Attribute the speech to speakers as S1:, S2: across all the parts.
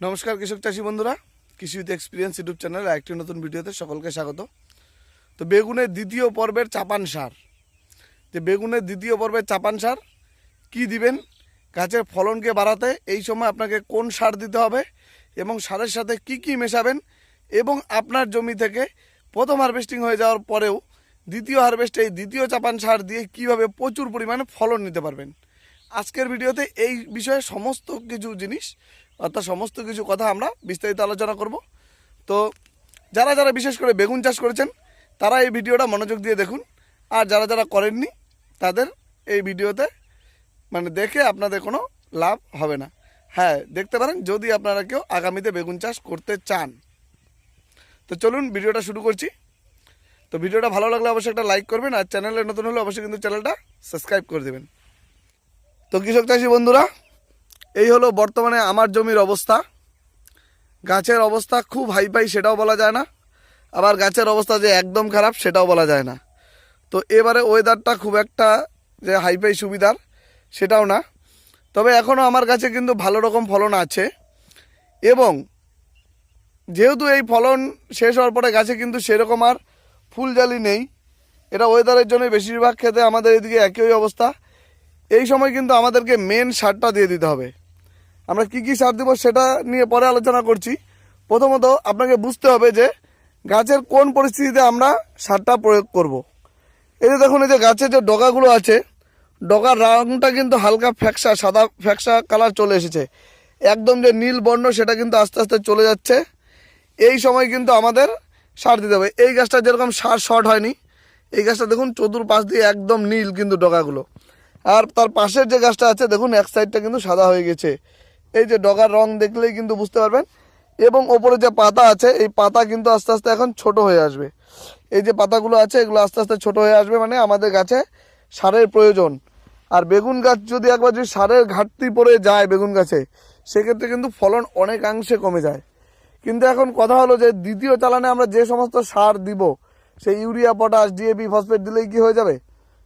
S1: নমস্কার কৃষক চাষি বন্ধুরা, কৃষি উইথ এক্সপিরিয়েন্স ইউটিউব চ্যানেল একটি নতুন ভিডিওতে সকলকে স্বাগত। তো বেগুনের দ্বিতীয় পর্বের চাপান সার। যে বেগুনের দ্বিতীয় পর্বের চাপান সার কি দিবেন, গাছের ফলনকে বাড়াতে, এই সময় আপনাকে কোন সার দিতে হবে এবং সারের সাথে কি কি মেশাবেন এবং আপনার জমি থেকে প্রথম হারভেস্টিং হয়ে যাওয়ার পরেও দ্বিতীয় হারভেস্টে এই দ্বিতীয় চাপান সার দিয়ে কীভাবে প্রচুর পরিমাণে ফলন নিতে পারবেন। আজকের ভিডিওতে এই বিষয়ে সমস্ত কিছু জিনিস অর্থাৎ সমস্ত কিছু কথা আমরা বিস্তারিত আলোচনা করব। তো যারা যারা বিশেষ করে বেগুন চাষ করেছেন, তারা এই ভিডিওটা মনোযোগ দিয়ে দেখুন। আর যারা যারা করেননি, তাদের এই ভিডিওতে মানে দেখে আপনাদের কোনো লাভ হবে না। হ্যাঁ দেখতে পারেন যদি আপনারা কেউ আগামীতে বেগুন চাষ করতে চান। তো চলুন ভিডিওটা শুরু করছি। তো ভিডিওটা ভালো লাগলে অবশ্যই একটা লাইক করবেন, আর চ্যানেলে নতুন হলে অবশ্যই কিন্তু চ্যানেলটা সাবস্ক্রাইব করে দেবেন। তো কৃষক চাষি বন্ধুরা এই হলো বর্তমানে আমার জমির অবস্থা। গাছের অবস্থা খুব হাইপাই সেটাও বলা যায় না। আবার গাছের অবস্থা যে একদম খারাপ, সেটাও বলা যায় না। তো এবারে ওয়েদারটা খুব একটা যে হাইপাই সুবিধার, সেটাও না। তবে এখনও আমার কাছে কিন্তু ভালো রকম ফলন আছে। এবং যেহেতু এই ফলন শেষ হওয়ার পরে গাছে কিন্তু সেরকম আর ফুল জালি নেই, এটা ওয়েদারের জন্য বেশিরভাগ ক্ষেত্রে আমাদের এদিকে একই অবস্থা। এই সময় কিন্তু আমাদেরকে মেন সারটা দিয়ে দিতে হবে। আমরা কি কি সার দেবো সেটা নিয়ে পরে আলোচনা করছি। প্রথমত আপনাকে বুঝতে হবে যে গাছের কোন পরিস্থিতিতে আমরা সারটা প্রয়োগ করব। এই যে দেখুন, এই যে গাছের যে ডগাগুলো আছে, ডগার রঙটা কিন্তু হালকা ফ্যাকসা, সাদা ফ্যাকসা কালার চলে এসেছে। একদম যে নীল বর্ণ সেটা কিন্তু আস্তে আস্তে চলে যাচ্ছে। এই সময় কিন্তু আমাদের সার দিতে হবে। এই গাছটা যেরকম সার শর্ট হয়নি, এই গাছটা দেখুন চতুর পাশ দিয়ে একদম নীল কিন্তু ডগাগুলো। আর তার পাশের যে গাছটা আছে, দেখুন এক সাইডটা কিন্তু সাদা হয়ে গেছে। এই যে ডগার রং দেখলেই কিন্তু বুঝতে পারবেন। এবং ওপরে যে পাতা আছে, এই পাতা কিন্তু আস্তে আস্তে এখন ছোট হয়ে আসবে। এই যে পাতাগুলো আছে, এগুলো আস্তে আস্তে ছোট হয়ে আসবে মানে আমাদের গাছে সারের প্রয়োজন। আর বেগুন গাছ যদি একবার যদি সারের ঘাটতি পড়ে যায় বেগুন গাছে, সেক্ষেত্রে কিন্তু ফলন অনেকাংশে কমে যায়। কিন্তু এখন কথা হলো যে দ্বিতীয় চালানে আমরা যে সমস্ত সার দিব, সেই ইউরিয়া, পটাশ ডিএপি ফসফেট দিলেই কি হয়ে যাবে?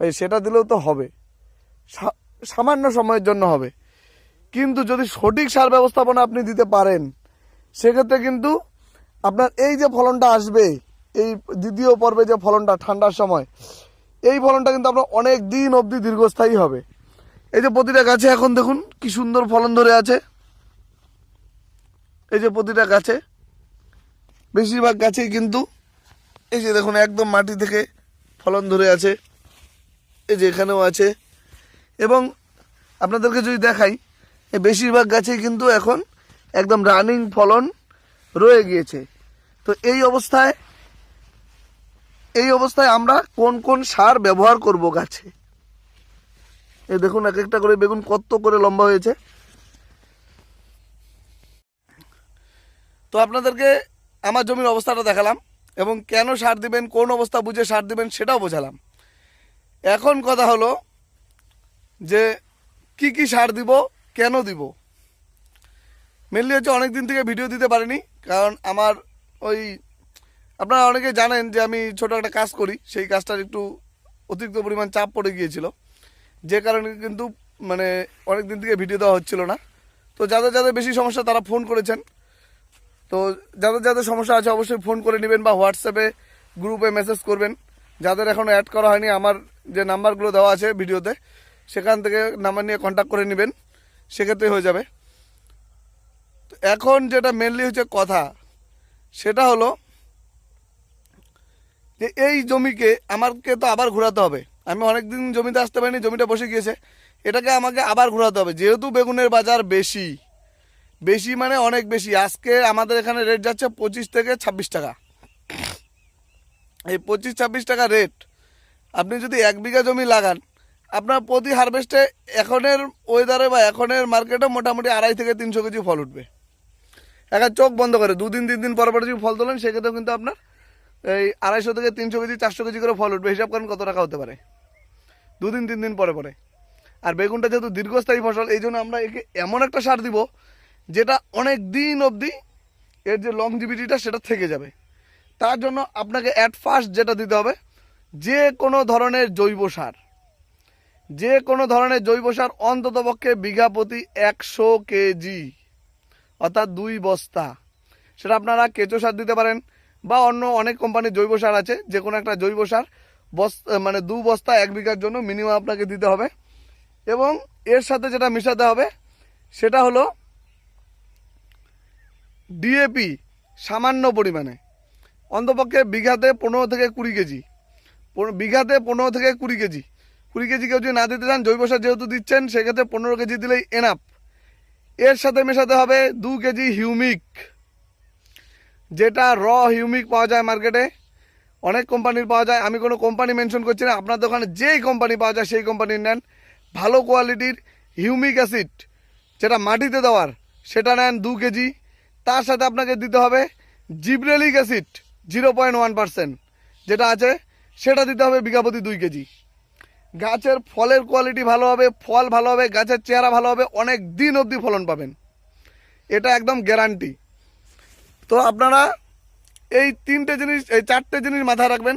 S1: সেটা দিলেও তো হবে। সামান্য সময়ের জন্য হবে। কিন্তু যদি সঠিক সার ব্যবস্থাপনা আপনি দিতে পারেন, সেক্ষেত্রে কিন্তু আপনার এই যে ফলনটা আসবে, এই দ্বিতীয় পর্বে যে ফলনটা ঠান্ডার সময়, এই ফলনটা কিন্তু আপনার অনেক দিন অবধি দীর্ঘস্থায়ী হবে। এই যে প্রতিটা গাছে এখন দেখুন কি সুন্দর ফলন ধরে আছে। এই যে প্রতিটা গাছে, বেশিরভাগ গাছেই কিন্তু এই যে দেখুন একদম মাটি থেকে ফলন ধরে আছে, এই যে এখানেও আছে। এবং আপনাদেরকে যদি দেখাই বেশিরভাগ গাছেই কিন্তু এখন একদম রানিং ফলন রয়ে গিয়েছে। তো এই অবস্থায় এই অবস্থায় আমরা কোন কোন সার ব্যবহার করব গাছে? এ দেখুন, এক একটা করে বেগুন কত করে লম্বা হয়েছে। তো আপনাদেরকে আমার জমির অবস্থাটা দেখালাম এবং কেন সার দিবেন, কোন অবস্থা বুঝে সার দিবেন সেটাও বোঝালাম। এখন কথা হলো যে কি কি সার দিব কেন দিব? মেনলি হচ্ছে অনেক দিন থেকে ভিডিও দিতে পারিনি, কারণ আমার ওই, আপনারা অনেকে জানেন যে আমি ছোট একটা কাজ করি, সেই কাজটার একটু অতিরিক্ত পরিমাণ চাপ পড়ে গিয়েছিল। যে কারণে কিন্তু মানে অনেক দিন থেকে ভিডিও দেওয়া হচ্ছিল না। তো যাদের যাদের বেশি সমস্যা তারা ফোন করেছেন। তো যাদের যাদের সমস্যা আছে অবশ্যই ফোন করে নেবেন বা হোয়াটসঅ্যাপে গ্রুপে মেসেজ করবেন। যাদের এখনও অ্যাড করা হয়নি, আমার যে নাম্বারগুলো দেওয়া আছে ভিডিওতে সেখান থেকে নাম্বার নিয়ে কন্ট্যাক্ট করে নেবেন। সেক্ষেত্রে হয়ে যাবে। এখন যেটা মেনলি হচ্ছে কথা, সেটা হলো যে এই জমিকে আমাকে তো আবার ঘোরাতে হবে। আমি অনেক দিন জমিতে আসতে পারিনি, জমিটা বসে গিয়েছে। এটাকে আমাকে আবার ঘোরাতে হবে। যেহেতু বেগুনের বাজার বেশি বেশি মানে অনেক বেশি। আজকে আমাদের এখানে রেট যাচ্ছে পঁচিশ থেকে ছাব্বিশ টাকা। এই পঁচিশ ছাব্বিশ টাকা রেট আপনি যদি এক বিঘা জমি লাগান আপনার প্রতি হারভেস্টে এখনের ওয়েদারে বা এখনের মার্কেটে মোটামুটি আড়াই থেকে তিনশো কেজি ফল উঠবে। একটা চোখ বন্ধ করে, দুদিন, তিন দিন পর পরে যদি ফল তোলেন, সেক্ষেত্রেও কিন্তু আপনার এই আড়াইশো থেকে তিনশো কেজি, চারশো কেজি করে ফল উঠবে। হিসাব করেন কত টাকা হতে পারে। দুদিন, তিন দিন পরে পরে। আর বেগুনটা যেহেতু দীর্ঘস্থায়ী ফসল, এই জন্য আমরা একে এমন একটা সার দিব, যেটা অনেক দিন অবধি এর যে লংজিভিটিটা সেটা থেকে যাবে। তার জন্য আপনাকে অ্যাট ফার্স্ট যেটা দিতে হবে, যে কোনো ধরনের জৈব সার। যে কোনো ধরনের জৈব সার অন্ততপক্ষে বিঘা প্রতি একশো কেজি, অর্থাৎ দুই বস্তা। সেটা আপনারা কেঁচো সার দিতে পারেন বা অন্য অনেক কোম্পানির জৈব সার আছে, যে কোনো একটা জৈব সার বস্তা মানে দু বস্তা এক বিঘার জন্য মিনিমাম আপনাকে দিতে হবে। এবং এর সাথে যেটা মেশাতে হবে, সেটা হলো ডিএপি সামান্য পরিমাণে। অন্তপক্ষে বিঘাতে পনেরো থেকে কুড়ি কেজি। বিঘাতে পনেরো থেকে কুড়ি কেজি। কুড়ি কেজি কেউ যদি না দিতে চান, জৈব সার যেহেতু দিচ্ছেন, সেক্ষেত্রে পনেরো কেজি দিলেই এনাফ এর সাথে মেশাতে হবে দু কেজি হিউমিক, যেটা র হিউমিক পাওয়া যায় মার্কেটে। অনেক কোম্পানির পাওয়া যায়, আমি কোনো কোম্পানি মেনশন করছি না, আপনার দোকানে যেই কোম্পানি পাওয়া যায় সেই কোম্পানির নেন। ভালো কোয়ালিটির হিউমিক অ্যাসিড, যেটা মাটিতে দেওয়ার, সেটা নেন দু কেজি। তার সাথে আপনাকে দিতে হবে gibberellic acid, zero point one percent, যেটা আছে, সেটা দিতে হবে বিঘাপতি দুই কেজি। গাছের ফলের কোয়ালিটি ভালো হবে, ফল ভালো হবে, গাছের চেহারা ভালো হবে, অনেক দিন অবধি ফলন পাবেন। এটা একদম গ্যারান্টি তো আপনারা এই তিনটে জিনিস, এই চারটে জিনিস মাথায় রাখবেন,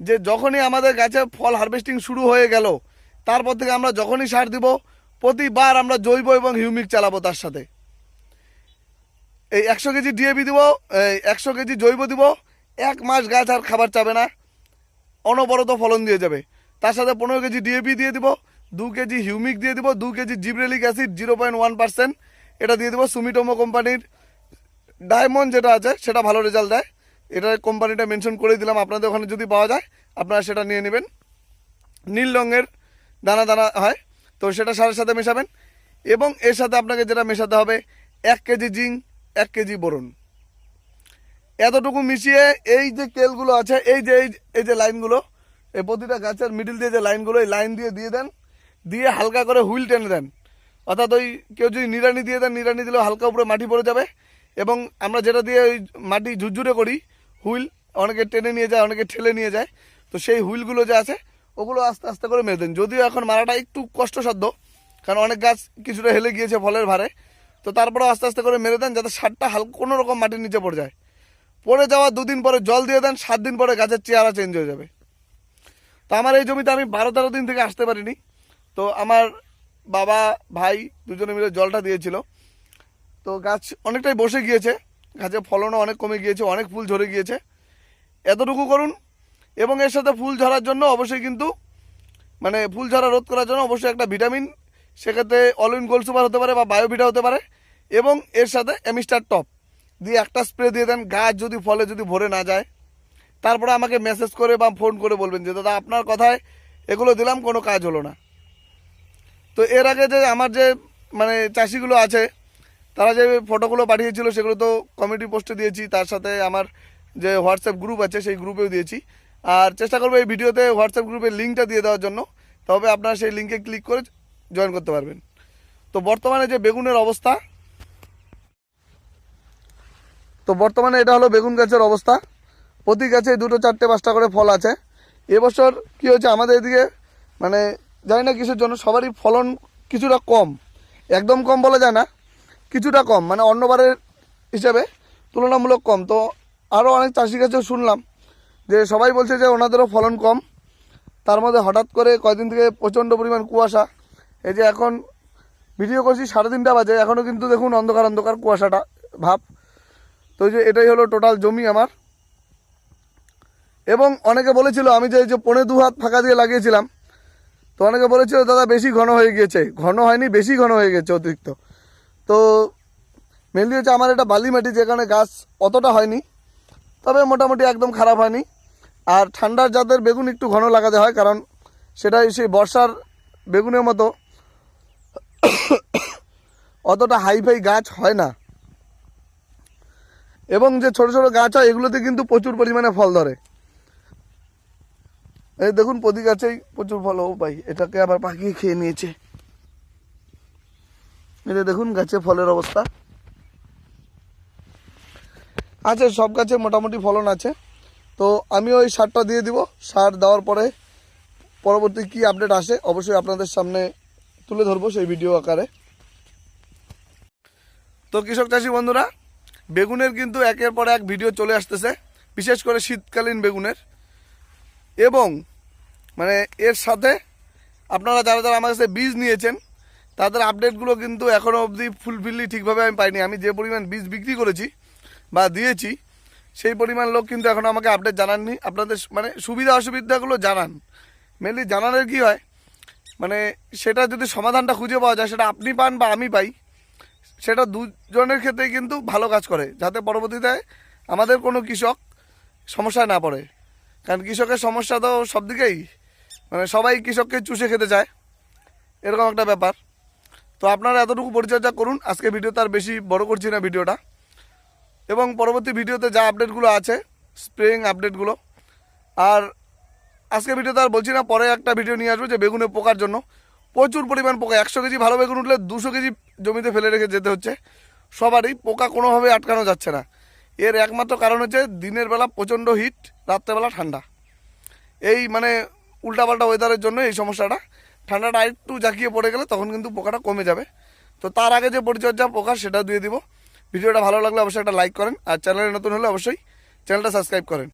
S1: যে যখনই আমাদের গাছে ফল হারভেস্টিং শুরু হয়ে গেল, তারপর থেকে আমরা যখনই সার দিব, প্রতিবার আমরা জৈব এবং হিউমিক চালাবো তার সাথে। এই একশো কেজি ডিএপি দিব, এই একশো কেজি জৈব দিব, এক মাস গাছ আর খাবার চাবে না, অনবরত ফলন দিয়ে যাবে। তার সাথে পনেরো কেজি ডিএপি দিয়ে দিব, দু কেজি হিউমিক দিয়ে দিব, দু KG gibberellic acid zero point one percent. এটা দিয়ে দিব সুমিটোমো কোম্পানির ডায়মন্ড যেটা আছে, সেটা ভালো রেজাল্ট দেয়। এটা কোম্পানিটা মেনশন করে দিলাম, আপনাদের ওখানে যদি পাওয়া যায়, আপনারা সেটা নিয়ে নেবেন। নীল রঙের দানা দানা হয়, তো সেটা সারের সাথে মেশাবেন। এবং এর সাথে আপনাকে যেটা মেশাতে হবে, এক কেজি জিঙ্ক, এক কেজি বোরন। এতটুকু মিশিয়ে এই যে কেলগুলো আছে এই যে এই যে লাইনগুলো এই প্রতিটা গাছের মিডিল দিয়ে যে লাইনগুলো এই লাইন দিয়ে দিয়ে দেন, দিয়ে হালকা করে হুইল টেনে দেন। অর্থাৎ ওই কেউ যদি নিড়ানি দিয়ে দেন, নিড়ানি দিলেও হালকা উপরে মাটি পড়ে যাবে এবং আমরা যেটা দিয়ে ওই মাটি ঝুরঝুরে করি, হুইল অনেকে টেনে নিয়ে যায়, অনেকে ঠেলে নিয়ে যায়, তো সেই হুইলগুলো যে আছে, ওগুলো আস্তে আস্তে করে মেরে দেন। যদিও এখন মারাটা একটু কষ্টসাধ্য, কারণ অনেক গাছ কিছুটা হেলে গিয়েছে ফলের ভারে, তো তারপরে আস্তে আস্তে করে মেরে দেন যাতে সারটা হালকা কোনো রকম মাটির নিচে পড়ে যায়। পড়ে যাওয়া দুদিন পরে জল দিয়ে দেন, সাত দিন পরে গাছের চেহারা চেঞ্জ হয়ে যাবে। তো আমার এই জমিতে আমি বারো তেরো দিন থেকে আসতে পারিনি। তো আমার বাবা, ভাই দুজনে মিলে জলটা দিয়েছিল। তো গাছ অনেকটাই বসে গিয়েছে। গাছে ফলনও অনেক কমে গিয়েছে, অনেক ফুল ঝরে গিয়েছে। এতটুকু করুন। এবং এর সাথে ফুল ঝরার জন্য অবশ্যই কিন্তু মানে ফুল ঝরা রোধ করার জন্য অবশ্যই একটা ভিটামিন, সেক্ষেত্রে অলিন গোল সুপার হতে পারে বা বায়োভিটা হতে পারে। এবং এর সাথে এমিস্টার টপ দিয়ে একটা স্প্রে দিয়ে দেন, গাছ যদি ফলে যদি ভরে না যায়। তারপরে আমাকে মেসেজ করে বা ফোন করে বলবেন যে, দাদা, আপনার কথায় এগুলো দিলাম, কোনো কাজ হলো না। তো এর আগে যে আমার যে মানে চাষিগুলো আছে, তারা যে ফটোগুলো পাঠিয়েছিল, সেগুলো তো কমিটি পোস্টে দিয়েছি। তার সাথে আমার যে হোয়াটসঅ্যাপ গ্রুপ আছে, সেই গ্রুপেও দিয়েছি। আর চেষ্টা করব এই ভিডিওতে হোয়াটসঅ্যাপ গ্রুপের লিঙ্কটা দিয়ে দেওয়ার জন্য। তবে আপনারা সেই লিঙ্কে ক্লিক করে জয়েন করতে পারবেন। তো বর্তমানে যে বেগুনের অবস্থা, তো বর্তমানে এটা হলো বেগুন গাছের অবস্থা। প্রতি গাছে দুটো, চারটে, পাঁচটা করে ফল আছে। এবছর কি হয়েছে, আমাদের এদিকে মানে জানি না কিসের জন্য, সবারই ফলন কিছুটা কম। একদম কম বলা যায় না, কিছুটা কম মানে অন্যবারের হিসাবে তুলনামূলক কম। তো আরও অনেক চাষি কাছেও শুনলাম যে সবাই বলছে যে ওনাদেরও ফলন কম। তার মধ্যে হঠাৎ করে কয়দিন থেকে প্রচণ্ড পরিমাণ কুয়াশা। এই যে এখন ভিডিও করছি, সাড়ে তিনটা বাজে এখনও কিন্তু দেখুন অন্ধকার অন্ধকার কুয়াশাটা, ভাব। তো যে এটাই হলো টোটাল জমি আমার। এবং অনেকে বলেছিল, আমি যে এই যে পনে দু হাত ফাঁকা দিয়ে লাগিয়েছিলাম, তো অনেকে বলেছিল, দাদা বেশি ঘন হয়ে গিয়েছে। ঘন হয়নি, বেশি ঘন হয়ে গেছে অতিরিক্ত। তো মেনলি হচ্ছে আমার এটা বালি মাটি যেখানে গাছ অতটা হয়নি, তবে মোটামুটি একদম খারাপ হয়নি। আর ঠান্ডার যাদের বেগুন একটু ঘন লাগাতে হয়, কারণ সেটাই সেই বর্ষার বেগুনের মতো। অতটা হাইফাই গাছ হয় না। এবং যে ছোট ছোট গাছ হয়, এগুলোতে কিন্তু প্রচুর পরিমাণে ফল ধরে। এই দেখুন প্রতি গাছেই প্রচুর ফল ও ভাই এটাকে আবার পাখিয়ে খেয়ে নিয়েছে। এটা দেখুন, গাছে ফলের অবস্থা। আছে, সব গাছে মোটামুটি ফলন আছে। তো আমি ওই সারটা দিয়ে দিব। সার দেওয়ার পরে পরবর্তী কি আপডেট আসে, অবশ্যই আপনাদের সামনে তুলে ধরবো সেই ভিডিও আকারে। তো কৃষক চাষি বন্ধুরা, বেগুনের কিন্তু একের পর এক ভিডিও চলে আসতেছে। বিশেষ করে শীতকালীন বেগুনের। এবং মানে এর সাথে আপনারা যারা যারা আমার কাছে বীজ নিয়েছেন, তাদের আপডেটগুলো কিন্তু এখনও অবধি ফুলফিললি ঠিকভাবে আমি পাইনি। আমি যে পরিমাণ বীজ বিক্রি করেছি বা দিয়েছি, সেই পরিমাণ লোক কিন্তু এখনও আমাকে আপডেট জানাননি। আপনাদের মানে সুবিধা অসুবিধাগুলো জানান। মেনলি জানানোর কী হয় মানে সেটা যদি সমাধানটা খুঁজে পাওয়া যায়, সেটা আপনি পান বা আমি পাই, সেটা দুজনের ক্ষেত্রেই কিন্তু ভালো কাজ করে, যাতে পরবর্তীতে আমাদের কোনো কৃষক সমস্যায় না পড়ে। কারণ কৃষকের সমস্যা তো সব দিকেই। মানে সবাই কৃষককে চুষে খেতে চায়। এরকম একটা ব্যাপার। তো আপনারা এতটুকু পরিচর্যা করুন। আজকে ভিডিও তার বেশি বড় করছি না ভিডিওটা। এবং পরবর্তী ভিডিওতে যা আপডেটগুলো আছে স্প্রেইং আপডেটগুলো। আর আজকে ভিডিওতে আর বলছি না, পরে একটা ভিডিও নিয়ে আসব যে বেগুনে পোকার জন্য। প্রচুর পরিমাণ পোকা। একশো কেজি ভালো বেগুন উঠলে দুশো কেজি জমিতে ফেলে রেখে যেতে হচ্ছে। সবারই পোকা কোনোভাবে আটকানো যাচ্ছে না। এর একমাত্র কারণ হচ্ছে দিনের বেলা প্রচণ্ড হিট রাত্রেবেলা ঠান্ডা। এই মানে উল্টাপাল্টা ওয়েদারের জন্য এই সমস্যাটা। ঠান্ডাটা একটু জাকিয়ে পড়ে গেলে তখন কিন্তু পোকাটা কমে যাবে। তো তার আগে যে পরিচর্যা পোকা সেটা দিয়ে দিব। ভিডিওটা ভালো লাগলে অবশ্যই একটা লাইক করেন, আর চ্যানেলে নতুন হলে অবশ্যই চ্যানেলটা সাবস্ক্রাইব করেন।